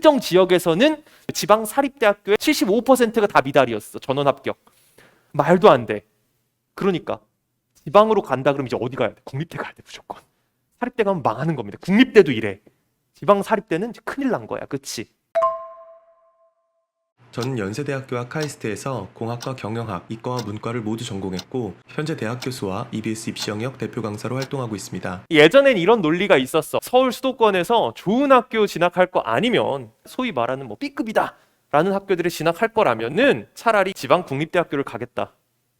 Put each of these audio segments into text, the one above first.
특정 지역에서는 지방 사립대학교의 75%가 다 미달이었어. 전원 합격. 말도 안 돼. 그러니까 지방으로 간다 그러면 이제 어디 가야 돼? 국립대 가야 돼 무조건. 사립대 가면 망하는 겁니다. 국립대도 이래. 지방 사립대는 큰일 난 거야. 그치? 저는 연세대학교와 카이스트에서 공학과 경영학, 이과와 문과를 모두 전공했고 현재 대학 교수와 EBS 입시 영역 대표 강사로 활동하고 있습니다. 예전엔 이런 논리가 있었어. 서울 수도권에서 좋은 학교 진학할 거 아니면 소위 말하는 뭐 B급이다 라는 학교들에 진학할 거라면은 차라리 지방 국립대학교를 가겠다.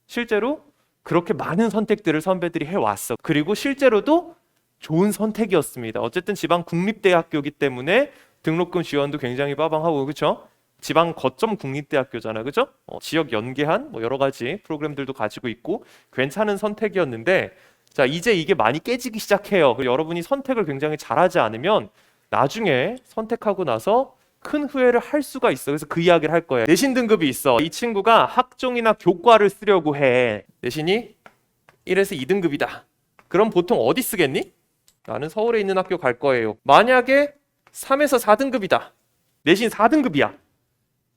실제로 그렇게 많은 선택들을 선배들이 해왔어. 그리고 실제로도 좋은 선택이었습니다. 어쨌든 지방 국립대학교이기 때문에 등록금 지원도 굉장히 빠방하고 그렇죠? 지방 거점 국립대학교잖아, 그죠? 어, 지역 연계한 뭐 여러 가지 프로그램들도 가지고 있고 괜찮은 선택이었는데 자 이제 이게 많이 깨지기 시작해요. 여러분이 선택을 굉장히 잘하지 않으면 나중에 선택하고 나서 큰 후회를 할 수가 있어. 그래서 그 이야기를 할 거예요. 내신 등급이 있어. 이 친구가 학종이나 교과를 쓰려고 해. 내신이 1에서 2등급이다. 그럼 보통 어디 쓰겠니? 나는 서울에 있는 학교 갈 거예요. 만약에 3에서 4등급이다. 내신 4등급이야.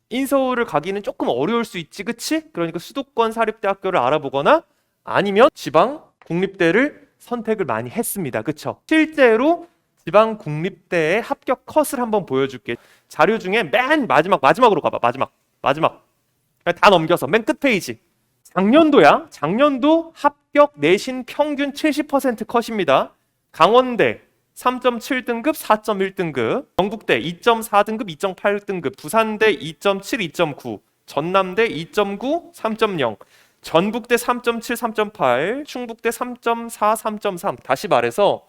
인서울을 가기는 조금 어려울 수 있지, 그치? 그러니까 수도권 사립대학교를 알아보거나 아니면 지방 국립대를 선택을 많이 했습니다. 그쵸? 실제로 지방 국립대의 합격 컷을 한번 보여줄게. 자료 중에 맨 마지막, 마지막으로 가봐. 마지막, 마지막. 다 넘겨서 맨 끝 페이지. 작년도야. 작년도 합격 내신 평균 70% 컷입니다. 강원대 3.7등급, 4.1등급, 경북대 2.4등급, 2.8등급, 부산대 2.7, 2.9, 전남대 2.9, 3.0, 전북대 3.7, 3.8, 충북대 3.4, 3.3. 다시 말해서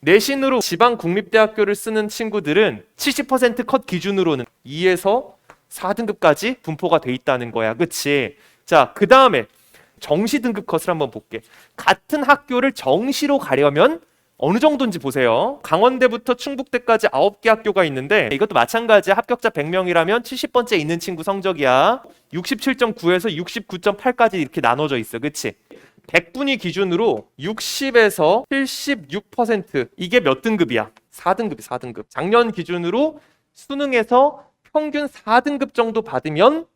내신으로 지방 국립대학교를 쓰는 친구들은 70%컷 기준으로는 2에서 4등급까지 분포가 돼 있다는 거야. 그치? 자, 그 다음에 정시 등급 컷을 한번 볼게. 같은 학교를 정시로 가려면 어느 정도인지 보세요. 강원대부터 충북대까지 9개 학교가 있는데 이것도 마찬가지야. 합격자 100명이라면 70번째 있는 친구 성적이야. 67.9에서 69.8까지 이렇게 나눠져 있어. 그치? 100분위 기준으로 60에서 76% 이게 몇 등급이야? 4등급이 4등급. 작년 기준으로 수능에서 평균 4등급 정도 받으면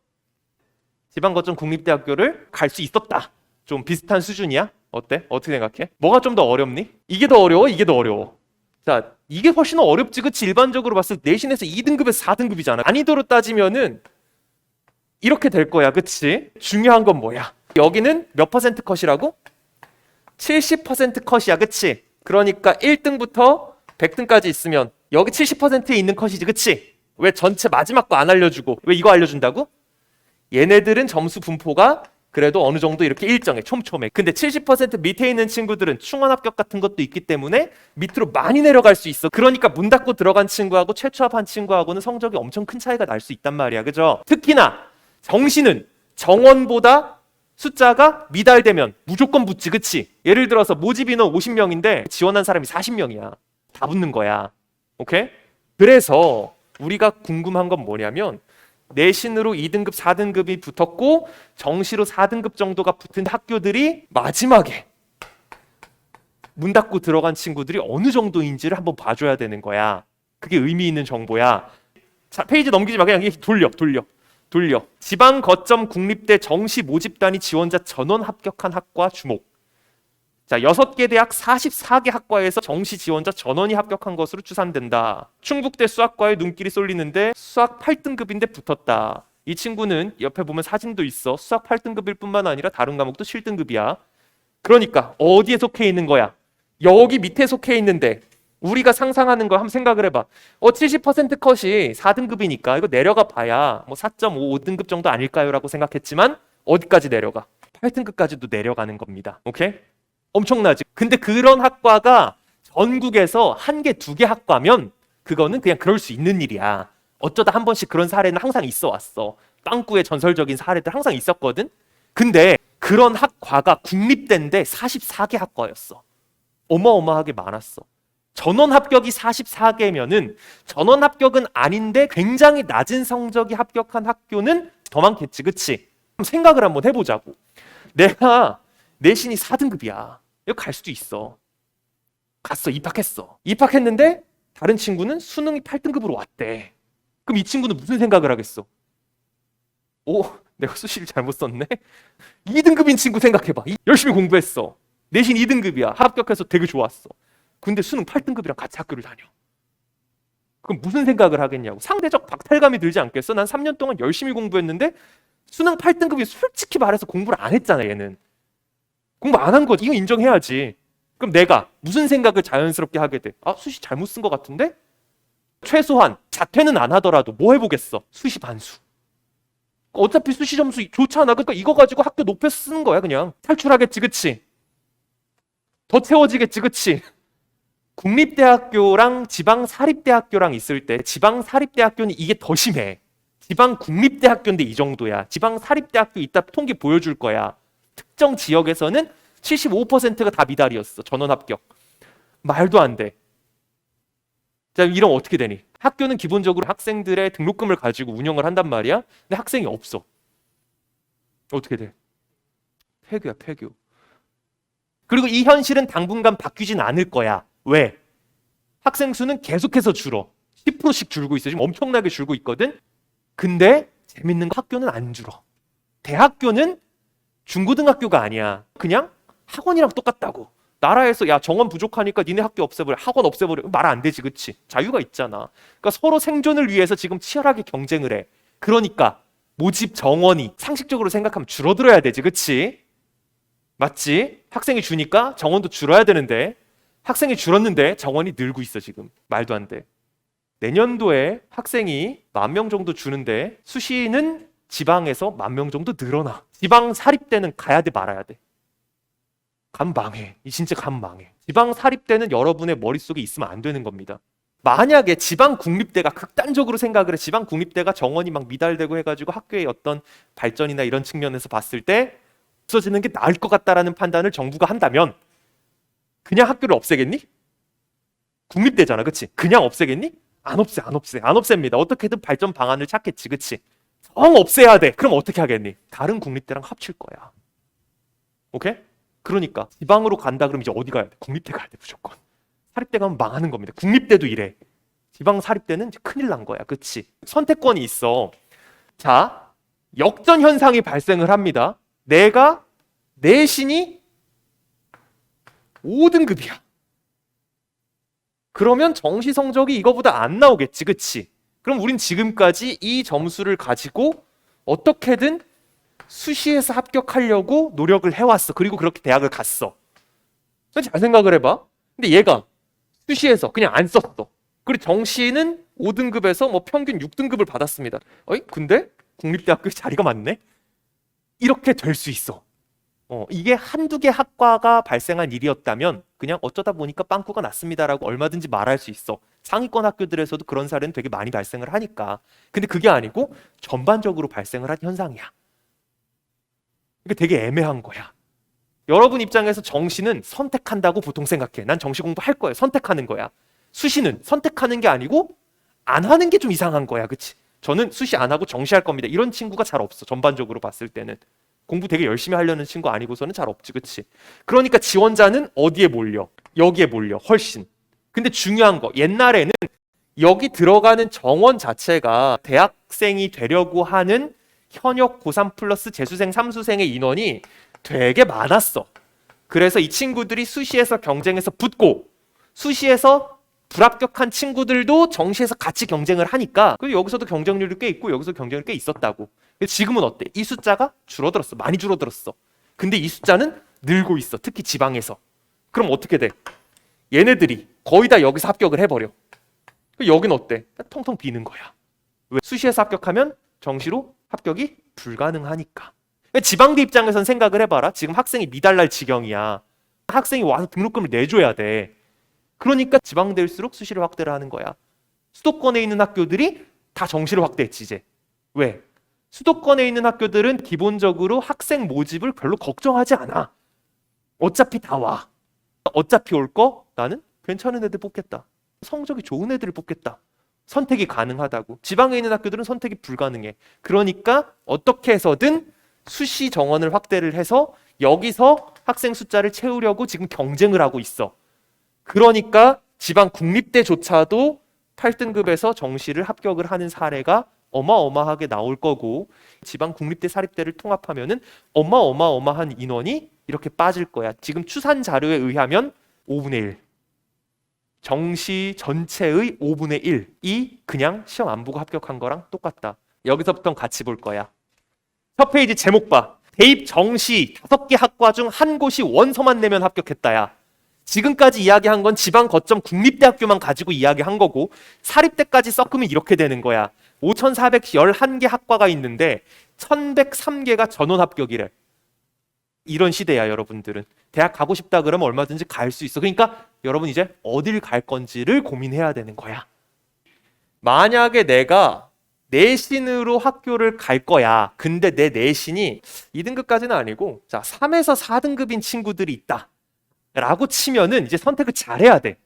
지방거점 국립대학교를 갈 수 있었다. 좀 비슷한 수준이야? 어때? 어떻게 생각해? 뭐가 좀 더 어렵니? 이게 더 어려워? 이게 더 어려워? 자, 이게 훨씬 어렵지, 그치? 일반적으로 봤을 때 내신에서 2등급에서 4등급이잖아. 난이도로 따지면은 이렇게 될 거야, 그치? 중요한 건 뭐야? 여기는 몇 퍼센트 컷이라고? 70% 컷이야, 그치? 그러니까 1등부터 100등까지 있으면 여기 70%에 있는 컷이지, 그치? 왜 전체 마지막 거 안 알려주고 왜 이거 알려준다고? 얘네들은 점수 분포가 그래도 어느 정도 이렇게 일정해 촘촘해. 근데 70% 밑에 있는 친구들은 충원 합격 같은 것도 있기 때문에 밑으로 많이 내려갈 수 있어. 그러니까 문 닫고 들어간 친구하고 최초합한 친구하고는 성적이 엄청 큰 차이가 날 수 있단 말이야. 그죠? 특히나 정시는 정원보다 숫자가 미달되면 무조건 붙지 그치? 예를 들어서 모집 인원 50명인데 지원한 사람이 40명이야. 다 붙는 거야. 오케이? 그래서 우리가 궁금한 건 뭐냐면 내신으로 2등급, 4등급이 붙었고 정시로 4등급 정도가 붙은 학교들이 마지막에 문 닫고 들어간 친구들이 어느 정도인지를 한번 봐줘야 되는 거야. 그게 의미 있는 정보야. 자, 페이지 넘기지 마. 그냥 돌려, 돌려, 돌려. 지방 거점 국립대 정시 모집단위 지원자 전원 합격한 학과 주목. 자, 6개 대학 44개 학과에서 정시 지원자 전원이 합격한 것으로 추산된다. 충북대 수학과에 눈길이 쏠리는데 수학 8등급인데 붙었다. 이 친구는 옆에 보면 사진도 있어. 수학 8등급일 뿐만 아니라 다른 과목도 7등급이야. 그러니까 어디에 속해 있는 거야? 여기 밑에 속해 있는데 우리가 상상하는 거 한번 생각을 해봐. 어, 70% 컷이 4등급이니까 이거 내려가 봐야 뭐 4.5, 5등급 정도 아닐까요?라고 생각했지만 어디까지 내려가? 8등급까지도 내려가는 겁니다. 오케이? 엄청나지. 근데 그런 학과가 전국에서 한 개, 두 개 학과면 그거는 그냥 그럴 수 있는 일이야. 어쩌다 한 번씩 그런 사례는 항상 있어 왔어. 빵꾸의 전설적인 사례들 항상 있었거든. 근데 그런 학과가 국립대인데 44개 학과였어. 어마어마하게 많았어. 전원 합격이 44개면은 전원 합격은 아닌데 굉장히 낮은 성적이 합격한 학교는 더 많겠지, 그치? 생각을 한번 해보자고. 내가 내신이 4등급이야. 여기 갈 수도 있어. 갔어, 입학했어. 입학했는데 다른 친구는 수능이 8등급으로 왔대. 그럼 이 친구는 무슨 생각을 하겠어? 오, 내가 수시를 잘못 썼네. 2등급인 친구 생각해봐. 이- 열심히 공부했어. 내신 2등급이야. 합격해서 되게 좋았어. 근데 수능 8등급이랑 같이 학교를 다녀. 그럼 무슨 생각을 하겠냐고. 상대적 박탈감이 들지 않겠어? 난 3년 동안 열심히 공부했는데 수능 8등급이 솔직히 말해서 공부를 안 했잖아, 얘는. 공부 안 한 거지. 이거 인정해야지. 그럼 내가 무슨 생각을 자연스럽게 하게 돼? 아, 수시 잘못 쓴 것 같은데? 최소한 자퇴는 안 하더라도 뭐 해보겠어? 수시 반수. 어차피 수시 점수 좋잖아. 그러니까 이거 가지고 학교 높여서 쓰는 거야, 그냥. 탈출하겠지, 그치? 더 채워지겠지, 그치? 국립대학교랑 지방 사립대학교랑 있을 때 지방 사립대학교는 이게 더 심해. 지방 국립대학교인데 이 정도야. 지방 사립대학교 이따 통계 보여줄 거야. 특정 지역에서는 75%가 다 미달이었어. 전원 합격. 말도 안 돼. 자, 이러면 어떻게 되니? 학교는 기본적으로 학생들의 등록금을 가지고 운영을 한단 말이야. 근데 학생이 없어. 어떻게 돼? 폐교야, 폐교. 그리고 이 현실은 당분간 바뀌진 않을 거야. 왜? 학생 수는 계속해서 줄어. 10%씩 줄고 있어. 지금 엄청나게 줄고 있거든. 근데 재밌는 거 학교는 안 줄어. 대학교는 중고등학교가 아니야. 그냥 학원이랑 똑같다고. 나라에서 야 정원 부족하니까 니네 학교 없애버려. 학원 없애버려. 말 안 되지 그치? 자유가 있잖아. 그러니까 서로 생존을 위해서 지금 치열하게 경쟁을 해. 그러니까 모집 정원이 상식적으로 생각하면 줄어들어야 되지 그치? 맞지? 학생이 주니까 정원도 줄어야 되는데. 학생이 줄었는데 정원이 늘고 있어 지금. 말도 안 돼. 내년도에 학생이 만 명 정도 주는데 수시는 지방에서 만 명 정도 늘어나 지방 사립 대는 가야 돼 말아야 돼감 망해. 이 진짜 감 망해. 지방 사립 대는 여러분의 머릿속에 있으면 안 되는 겁니다. 만약에 지방 국립대가 극단적으로 생각을 해 지방 국립대가 정원이 막 미달되고 해가지고 학교의 어떤 발전이나 이런 측면에서 봤을 때 없어지는 게 나을 것 같다라는 판단을 정부가 한다면 그냥 학교를 없애겠니? 국립대잖아, 그치? 그냥 없애겠니? 안 없애, 안 없애, 안 없앱니다. 어떻게든 발전 방안을 찾겠지, 그치? 정 없애야 돼. 그럼 어떻게 하겠니? 다른 국립대랑 합칠 거야. 오케이? 그러니까 지방으로 간다 그러면 이제 어디 가야 돼? 국립대 가야 돼 무조건. 사립대 가면 망하는 겁니다. 국립대도 이래. 지방 사립대는 큰일 난 거야. 그치? 선택권이 있어. 자, 역전 현상이 발생을 합니다. 내가 내신이 5등급이야. 그러면 정시 성적이 이거보다 안 나오겠지. 그치? 그럼 우린 지금까지 이 점수를 가지고 어떻게든 수시에서 합격하려고 노력을 해왔어. 그리고 그렇게 대학을 갔어. 잘 생각을 해봐. 근데 얘가 수시에서 그냥 안 썼어. 그리고 정시는 5등급에서 뭐 평균 6등급을 받았습니다. 어이? 근데 국립대학교에 자리가 많네? 이렇게 될 수 있어. 어, 이게 한두 개 학과가 발생한 일이었다면 그냥 어쩌다 보니까 빵꾸가 났습니다라고 얼마든지 말할 수 있어. 상위권 학교들에서도 그런 사례는 되게 많이 발생을 하니까. 근데 그게 아니고 전반적으로 발생을 한 현상이야. 이게 되게 애매한 거야. 여러분 입장에서 정시는 선택한다고 보통 생각해. 난 정시 공부할 거야. 선택하는 거야. 수시는 선택하는 게 아니고 안 하는 게 좀 이상한 거야. 그치? 저는 수시 안 하고 정시 할 겁니다. 이런 친구가 잘 없어. 전반적으로 봤을 때는. 공부 되게 열심히 하려는 친구 아니고서는 잘 없지. 그치? 그러니까 지원자는 어디에 몰려? 여기에 몰려. 훨씬. 근데 중요한 거. 옛날에는 여기 들어가는 정원 자체가 대학생이 되려고 하는 현역 고3 플러스 재수생, 삼수생의 인원이 되게 많았어. 그래서 이 친구들이 수시에서 경쟁해서 붙고 수시에서 불합격한 친구들도 정시에서 같이 경쟁을 하니까 그 여기서도 경쟁률이 꽤 있고 여기서 경쟁률이 꽤 있었다고. 지금은 어때? 이 숫자가 줄어들었어. 많이 줄어들었어. 근데 이 숫자는 늘고 있어. 특히 지방에서. 그럼 어떻게 돼? 얘네들이 거의 다 여기서 합격을 해버려. 그 여긴 어때? 텅텅 비는 거야. 왜? 수시에서 합격하면 정시로 합격이 불가능하니까. 지방대 입장에선 생각을 해봐라. 지금 학생이 미달날 지경이야. 학생이 와서 등록금을 내줘야 돼. 그러니까 지방대일수록 수시를 확대를 하는 거야. 수도권에 있는 학교들이 다 정시를 확대했지 이제. 왜? 수도권에 있는 학교들은 기본적으로 학생 모집을 별로 걱정하지 않아. 어차피 다 와. 어차피 올 거 나는 괜찮은 애들 뽑겠다. 성적이 좋은 애들을 뽑겠다. 선택이 가능하다고. 지방에 있는 학교들은 선택이 불가능해. 그러니까 어떻게 해서든 수시 정원을 확대를 해서 여기서 학생 숫자를 채우려고 지금 경쟁을 하고 있어. 그러니까 지방 국립대조차도 8등급에서 정시를 합격을 하는 사례가 어마어마하게 나올 거고 지방 국립대 사립대를 통합하면은 어마어마어마한 인원이 이렇게 빠질 거야. 지금 추산 자료에 의하면 5분의 1. 정시 전체의 5분의 1이 그냥 시험 안 보고 합격한 거랑 똑같다. 여기서부터 같이 볼 거야. 첫 페이지 제목 봐. 대입 정시 다섯 개 학과 중 한 곳이 원서만 내면 합격했다야. 지금까지 이야기한 건 지방 거점 국립대학교만 가지고 이야기한 거고 사립대까지 섞으면 이렇게 되는 거야. 5,411개 학과가 있는데 1,103개가 전원 합격이래. 이런 시대야, 여러분들은. 대학 가고 싶다 그러면 얼마든지 갈 수 있어. 그러니까 여러분 이제 어딜 갈 건지를 고민해야 되는 거야. 만약에 내가 내신으로 학교를 갈 거야. 근데 내 내신이 2등급까지는 아니고 자, 3에서 4등급인 친구들이 있다. 라고 치면은 이제 선택을 잘해야 돼.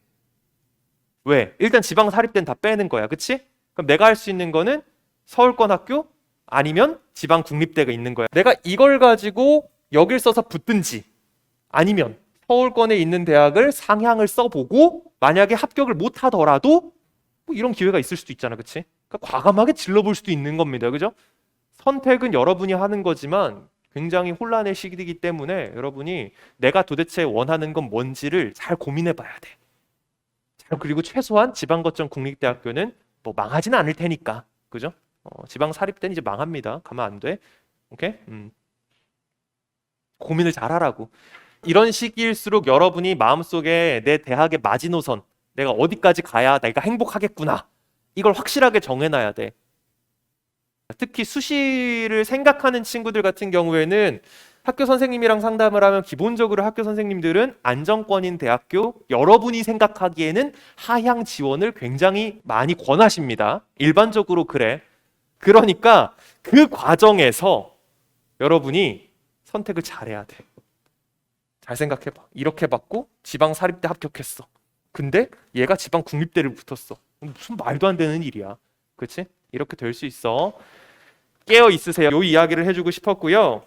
왜? 일단 지방 사립대는 다 빼는 거야. 그치? 그럼 내가 할 수 있는 거는 서울권 학교 아니면 지방 국립대가 있는 거야. 내가 이걸 가지고 여길 써서 붙든지 아니면 서울권에 있는 대학을 상향을 써보고 만약에 합격을 못 하더라도 뭐 이런 기회가 있을 수도 있잖아. 그치? 그러니까 과감하게 질러볼 수도 있는 겁니다. 그죠? 선택은 여러분이 하는 거지만 굉장히 혼란의 시기이기 때문에 여러분이 내가 도대체 원하는 건 뭔지를 잘 고민해 봐야 돼. 자, 그리고 최소한 지방 거점 국립대학교는 뭐 망하지는 않을 테니까. 그죠? 어, 지방 사립대는 이제 망합니다. 가면 안 돼. 오케이? 음. 고민을 잘 하라고. 이런 시기일수록 여러분이 마음속에 내 대학의 마지노선, 내가 어디까지 가야 내가 행복하겠구나. 이걸 확실하게 정해놔야 돼. 특히 수시를 생각하는 친구들 같은 경우에는 학교 선생님이랑 상담을 하면 기본적으로 학교 선생님들은 안정권인 대학교 여러분이 생각하기에는 하향 지원을 굉장히 많이 권하십니다. 일반적으로 그래. 그러니까 그 과정에서 여러분이 선택을 잘해야 돼. 잘 생각해봐. 이렇게 받고 지방 사립대 합격했어. 근데 얘가 지방 국립대를 붙었어. 무슨 말도 안 되는 일이야. 그렇지? 이렇게 될 수 있어. 깨어 있으세요. 요 이야기를 해주고 싶었고요.